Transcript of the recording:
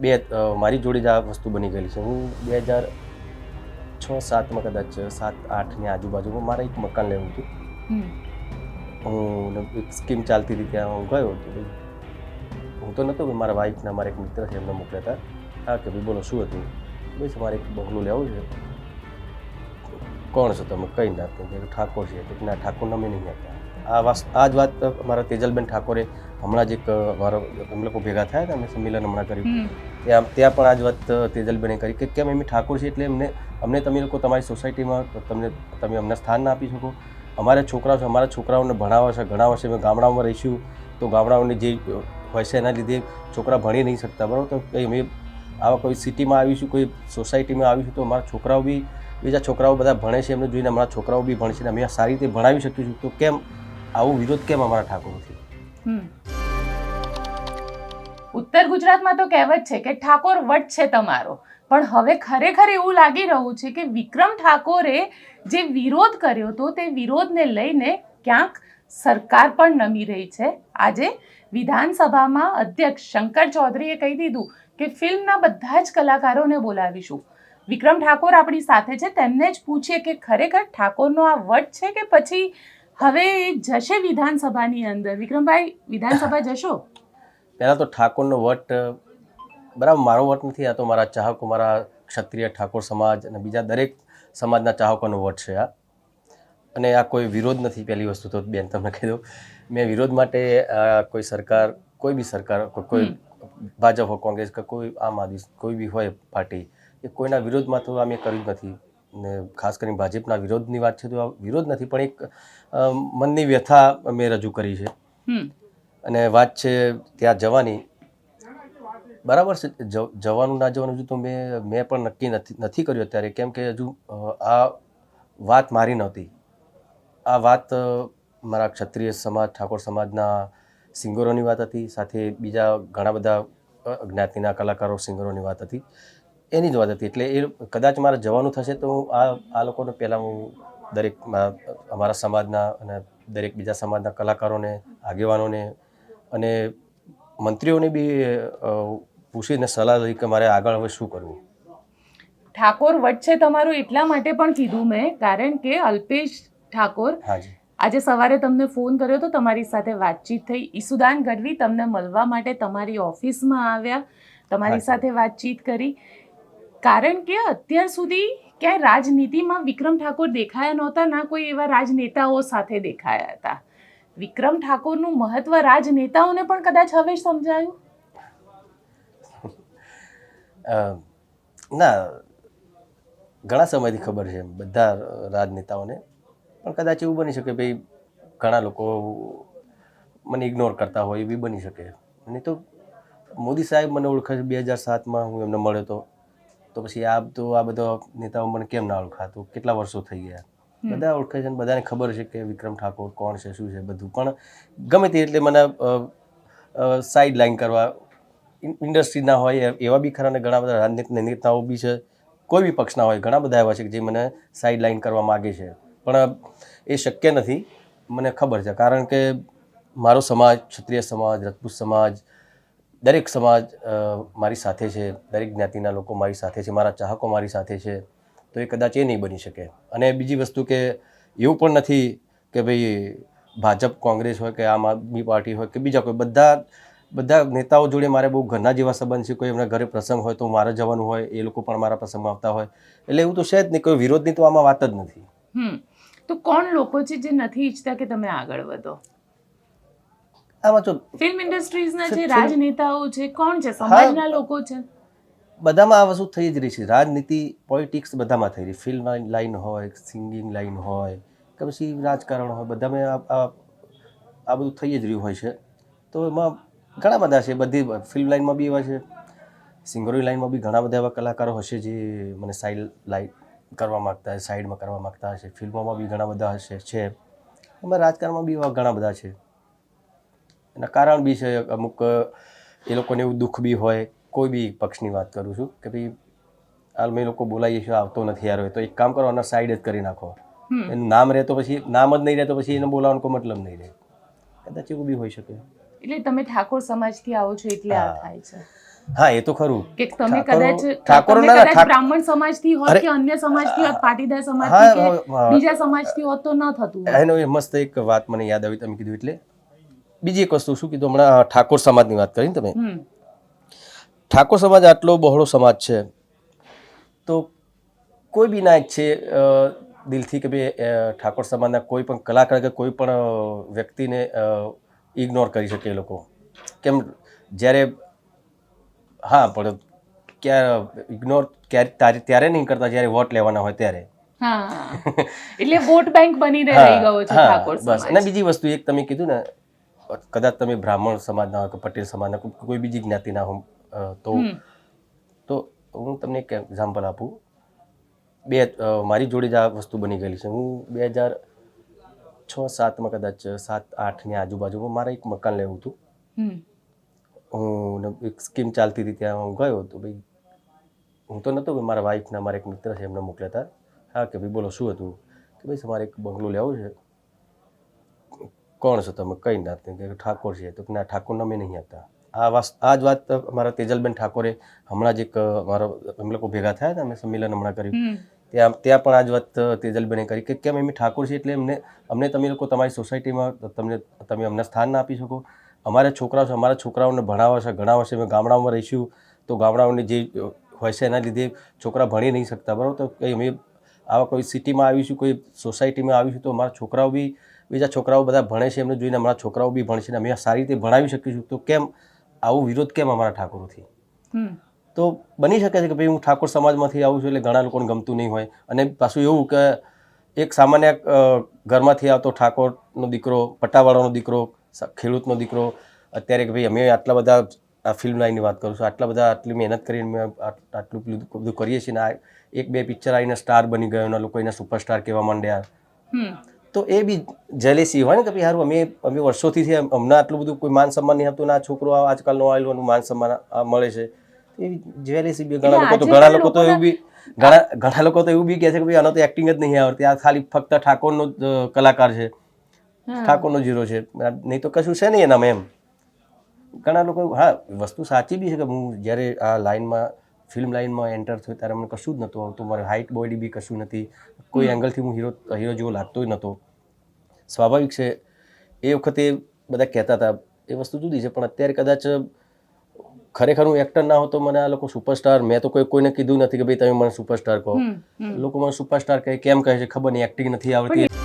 બે મારી જોડે જ આ વસ્તુ બની ગયેલી છે. હું બે હજાર છ સાતમાં કદાચ સાત આઠની આજુબાજુમાં મારે એક મકાન લેવું હતું. હું એક સ્કીમ ચાલતી હતી ત્યાં હું ગયો હતો. ભાઈ હું તો નહોતો મારા વાઈફના મારા એક મિત્ર છે એમને મોકલ્યા હતા. હા કે ભાઈ બોલો શું હતું? બસ મારે એક બંગલો લેવો છે. કોણ છો તમે? કઈ ના તો ઠાકોર છે. ના ઠાકોર મેં નહીં હતા આ આ જ વાત મારા તેજલબેન ઠાકોરે હમણાં જ એક મારો અમે લોકો ભેગા થયા હતા અમે સંમેલન હમણાં કર્યું. ત્યાં ત્યાં પણ આ જ વાત તેજલબેને કરી કે કેમ એમ ઠાકોર છે એટલે એમને અમને તમે લોકો તમારી સોસાયટીમાં તમને તમે અમને સ્થાન ના આપી શકો. અમારે છોકરાઓ છે અમારા છોકરાઓને ભણાવવા છે ઘણાવવા અમે ગામડાઓમાં રહીશું તો ગામડાઓની જે હોય છે એના લીધે છોકરા ભણી નહીં શકતા. બરાબર? તો કંઈ અમે આવા કોઈ સિટીમાં આવીશું કોઈ સોસાયટીમાં આવીશું તો અમારા છોકરાઓ બી બીજા છોકરાઓ બધા ભણે છે. એમને જોઈને અમારા છોકરાઓ બી ભણશે ને અમે સારી રીતે ભણાવી શકીશું. તો કેમ આવો વિરોધ કેમ અમારા ઠાકોરથી? ઉત્તર ગુજરાતમાં તો કહેવત છે કે ઠાકોર વટ છે તમારો. પણ હવે ખરેખર એવું લાગી રહ્યું છે કે વિક્રમ ઠાકોરે જે વિરોધ કર્યો હતો તે વિરોધને લઈને ક્યાંક સરકાર પણ નમી રહી છે. આજે વિધાનસભામાં અધ્યક્ષ શંકર ચૌધરીએ કહી દીધું કે ફિલ્મના બધા જ કલાકારોને બોલાવીશું. વિક્રમ ઠાકોર આપણી સાથે છે. તેમને જ પૂછીએ કે ખરેખર ઠાકોરનો આ વટ છે કે પછી હવે જશે વિધાનસભાની અંદર. વિક્રમભાઈ વિધાનસભા જશો? પહેલાં તો ઠાકોરનો વટ બરાબર મારો વટ નથી આ તો મારા ચાહકો મારા ક્ષત્રિય ઠાકોર સમાજ અને બીજા દરેક સમાજના ચાહકોનો વટ છે આ. અને આ કોઈ વિરોધ નથી પહેલી વસ્તુ તો બેન તમને કહી દઉં. મેં વિરોધ માટે કોઈ સરકાર કોઈ બી સરકાર કોઈ ભાજપ હોય કોંગ્રેસ કે કોઈ આમ આદમી કોઈ બી હોય પાર્ટી એ કોઈના વિરોધમાં તો આ મેં કર્યું જ નથી. ને ખાસ કરીને ભાજપના વિરોધની વાત છે તો આ વિરોધ નથી પણ એક મનની વ્યથા મેં રજૂ કરી છે. અને વાત છે ત્યાં જવાની. બરાબર છે જવાનું ના જવાનું હજુ તો મેં મેં પણ નક્કી નથી નથી કર્યું અત્યારે. કેમ કે હજુ આ વાત મારી નહોતી. આ વાત મારા ક્ષત્રિય સમાજ ઠાકોર સમાજના સિંગરોની વાત હતી. સાથે બીજા ઘણા બધા જ્ઞાતિના કલાકારો સિંગરોની વાત હતી. એની જ વાત હતી. એટલે એ કદાચ મારે જવાનું થશે તો આ આ લોકોને પહેલાં હું દરેક અમારા સમાજના અને દરેક બીજા સમાજના કલાકારોને આગેવાનોને અને મંત્રીઓને બી પૂછીને સલાહ લઈ કે મારે આગળ હવે શું કરવું. ઠાકોર વચ્ચે તમારું એટલા માટે પણ કીધું મેં કારણ કે અલ્પેશ ઠાકોર હાજી આજે સવારે તમને ફોન કર્યો તો તમારી સાથે વાતચીત થઈ. ઈસુદાન ગઢવી તમને મળવા માટે તમારી ઓફિસમાં આવ્યા તમારી સાથે વાતચીત કરી. કારણ કે અત્યાર સુધી ક્યાંય રાજનીતિમાં વિક્રમ ઠાકોર દેખાયા નહોતા, ના કોઈ એવા રાજનેતાઓ સાથે દેખાયા હતા. વિક્રમ ઠાકોરનું મહત્વ રાજનેતાઓને પણ કદાચ હવે સમજાયું? ના, ઘણા સમયથી ખબર છે બધા રાજનેતાઓને. પણ કદાચ એવું બની શકે ભાઈ ઘણા લોકો મને ઇગ્નોર કરતા હોય એ બી બની શકે. નહીં તો મોદી સાહેબ મને ઓળખે બે હજાર સાતમાં હું એમને મળ્યો હતો તો પછી આ તો આ બધા નેતાઓ મને કેમ ના ઓળખાતું? કેટલા વર્ષો થઈ ગયા? બધા ઓળખે છે અને બધાને ખબર છે કે વિક્રમ ઠાકોર કોણ છે શું છે બધું. પણ ગમે તે એટલે મને સાઈડ લાઈન કરવા ઇન્ડસ્ટ્રીના હોય એવા બી ખરા ને ઘણા બધા રાજનીતિ નેતાઓ બી છે. કોઈ બી પક્ષના હોય ઘણા બધા એવા છે કે જે મને સાઈડ લાઈન કરવા માગે છે. પણ એ શક્ય નથી. મને ખબર છે. કારણ કે મારો સમાજ ક્ષત્રિય સમાજ રાજપૂત સમાજ દરેક સમાજ મારી સાથે છે, દરેક જ્ઞાતિના લોકો મારી સાથે છે, મારા ચાહકો મારી સાથે છે, તો એ કદાચ એ નહીં બની શકે. અને બીજી વસ્તુ કે એવું પણ નથી કે ભાઈ ભાજપ, કોંગ્રેસ હોય કે આમ આદમી પાર્ટી હોય કે બીજા કોઈ, બધા બધા નેતાઓ જોડે મારે બહુ ઘરના જેવા સંબંધ છે, કોઈ એમના ઘરે પ્રસંગ હોય તો મારે જવાનું હોય, એ લોકો પણ મારા પ્રસંગમાં આવતા હોય. એટલે એવું તો છે જ નહીં, કોઈ વિરોધની તો આમાં વાત જ નથી. તો કોણ લોકો છે જે નથી ઈચ્છતા કે તમે આગળ વધો? આમાં જો ફિલ્મ ઇન્ડસ્ટ્રીઝના જે રાજનેતાઓ છે કોણ છે? સમાજના લોકો છે. બધામાં આ વસ્તુ થઈ જ રહી છે. રાજનીતિ પોલિટિક્સ બધામાં થઈ રહી. ફિલ્મ લાઈન હોય સિંગિંગ લાઈન હોય કે પછી રાજકારણ હોય બધામાં આ બધું થઈ જ રહ્યું હોય છે. તો એમાં ઘણા બધા છે. બધી ફિલ્મ લાઈનમાં બી એવા છે. સિંગરોની લાઈનમાં બી ઘણા બધા એવા કલાકારો હશે જે મને સાઈડ લાઈન કરવા માગતા હશે સાઈડમાં કરવા માગતા હશે. ફિલ્મોમાં બી ઘણા બધા હશે છે. એમાં રાજકારણમાં બી એવા ઘણા બધા છે. એના કારણ બી છે અમુક એ લોકોને એવું દુઃખ બી હોય કોઈ બી પક્ષની વાત કરું છું કે ભાઈ હાલ મેં લોકો બોલાવીએ છીએ આવતો નથી યાર તો એક કામ કરો આના સાઈડ જ કરી નાખો. એનું નામ રહે તો પછી નામ જ નહીં રહે તો પછી એને બોલાવવાનો કોઈ મતલબ નહીં રહે. કદાચ એવું બી હોઈ શકે. એટલે તમે ઠાકોર સમાજથી આવો છો એટલે આ હા. થાય છે. હા એ તો ખરું. કે તમે કદાચ ઠાકોર ના, બ્રાહ્મણ સમાજથી હોત અરે, કે અન્ય સમાજથી હોત પાટીદાર સમાજથી કે બીજા સમાજથી હોત તો ન થતું એનો મસ્ત એક વાત મને યાદ આવી તમે કીધું એટલે. બીજી એક વસ્તુ શું કીધું હમણાં ઠાકોર સમાજની વાત કરી તમે. ઠાકોર સમાજ આટલો બહોળો સમાજ છે તો કોઈ બી નાયક છે દિલથી કે ભાઈ ઠાકોર સમાજના કોઈ પણ કલાકાર કે કોઈ પણ વ્યક્તિને ઇગ્નોર કરી શકે એ લોકો. કેમ જ્યારે હા પણ ક્યારે ઇગ્નોર ક્યારે ત્યારે નહીં કરતા જ્યારે વોટ લેવાના હોય ત્યારે. એટલે વોટ બેંક બનીને રહી ગયો છે ઠાકોર બસ. અને બીજી વસ્તુ એક તમે કીધું ને કદાચ તમે બ્રાહ્મણ સમાજના હોય કે પટેલ સમાજના કોઈ બીજી જ્ઞાતિના હો તો તો હું તમને એક એક્ઝામ્પલ આપું. બે મારી જોડે જ આ વસ્તુ બની ગયેલી છે. હું બે હજાર છ સાતમાં કદાચ સાત આઠની આજુબાજુમાં મારે એક મકાન લેવું હતું. હું એક સ્કીમ ચાલતી હતી ત્યાં હું ગયો તો ભાઈ હું તો નહોતો મારા વાઈફના મારા એક મિત્ર છે એમને મોકલ્યા હતા. હા કે ભાઈ બોલો શું હતું? કે ભાઈ તમારે એક બંગલો લેવો છે. કોણ છો તમે? કઈ નાતની કે ઠાકોર છે તો ના ઠાકોરના અમે નહીં હતા આ વાત આ જ વાત મારા તેજલબેન ઠાકોરે હમણાં જ એક અ, મારો અમે લોકો ભેગા થયા હતા અમે સંમેલન હમણાં કર્યું. ત્યાં ત્યાં પણ આ જ વાત તેજલબેને કરી કે કેમ એમ ઠાકોર છે એટલે એમને અમને તમે લોકો તમારી સોસાયટીમાં તમને તમે અમને સ્થાન ના આપી શકો. અમારા છોકરાઓ છે અમારા છોકરાઓને ભણાવવા છે ગણાવવા છે. અમે ગામડાઓમાં રહીશું તો ગામડાઓને જે હોય છે એના લીધે છોકરા ભણી નહીં શકતા. બરાબર? તો કંઈ અમે આવા કોઈ સિટીમાં આવીશું કોઈ સોસાયટીમાં આવીશું તો અમારા છોકરાઓ બી બીજા છોકરાઓ બધા ભણે છે એમને જોઈને અમારા છોકરાઓ બી ભણશે ને અમે સારી રીતે ભણાવી શકીશું તો કેમ આવો વિરોધ કેમ અમારા ઠાકોરોથી? તો બની શકે છે કે ભાઈ હું ઠાકોર સમાજમાંથી આવું છું એટલે ઘણા લોકોને ગમતું નહીં હોય. અને પાછું એવું કે એક સામાન્ય ઘરમાંથી આવતો ઠાકોરનો દીકરો પટ્ટાવાળાનો દીકરો ખેડૂતનો દીકરો અત્યારે કે ભાઈ અમે આટલા બધા આ ફિલ્મ લાઈનની વાત કરું છું આટલા બધા આટલી મહેનત કરીને આટલું બધું કરીએ છીએ ને આ એક બે પિક્ચર આવીને સ્ટાર બની ગયો અને લોકો એને સુપરસ્ટાર કહેવા માંડ્યા. તો એ બી જેલેસી હોય ને કે ભાઈ હારું અમે અમે વર્ષોથી હમણાં અમને આટલું બધું કોઈ માન સન્માન નહીં હતું ના છોકરો આજકાલનો આવેલો એનું માન સન્માન આ મળે છે. એવી જેલેસી બી ઘણા લોકો તો ઘણા લોકો તો એવું બી ઘણા ઘણા લોકો તો એવું બી કહે છે કે ભાઈ આનો તો એક્ટિંગ જ નહીં આવડતી. આ ખાલી ફક્ત ઠાકોરનો કલાકાર છે. ઠાકોરનો જીરો છે. નહીં તો કશું છે નહીં એનામાં એમ. ઘણા લોકો હા વસ્તુ સાચી બી છે કે હું જ્યારે આ લાઈનમાં ફિલ્મ લાઇનમાં એન્ટર થયો ત્યારે મને કશું જ નહોતું આવતું. મારી હાઇટ બોડી બી કશું નથી. કોઈ એંગલથી હું હીરો હીરો જેવો લાગતો જ નહોતો. સ્વાભાવિક છે એ વખતે બધા કહેતા હતા એ વસ્તુ જુદી છે પણ અત્યારે કદાચ ખરેખર હું એક્ટર ના હોતો મને આ લોકો સુપરસ્ટાર મેં તો કોઈ કોઈને કીધું નથી કે ભાઈ તમે મને સુપરસ્ટાર કહો. લોકો મને સુપરસ્ટાર કહે કેમ કહે છે? ખબર નહીં એક્ટિંગ નથી આવડતી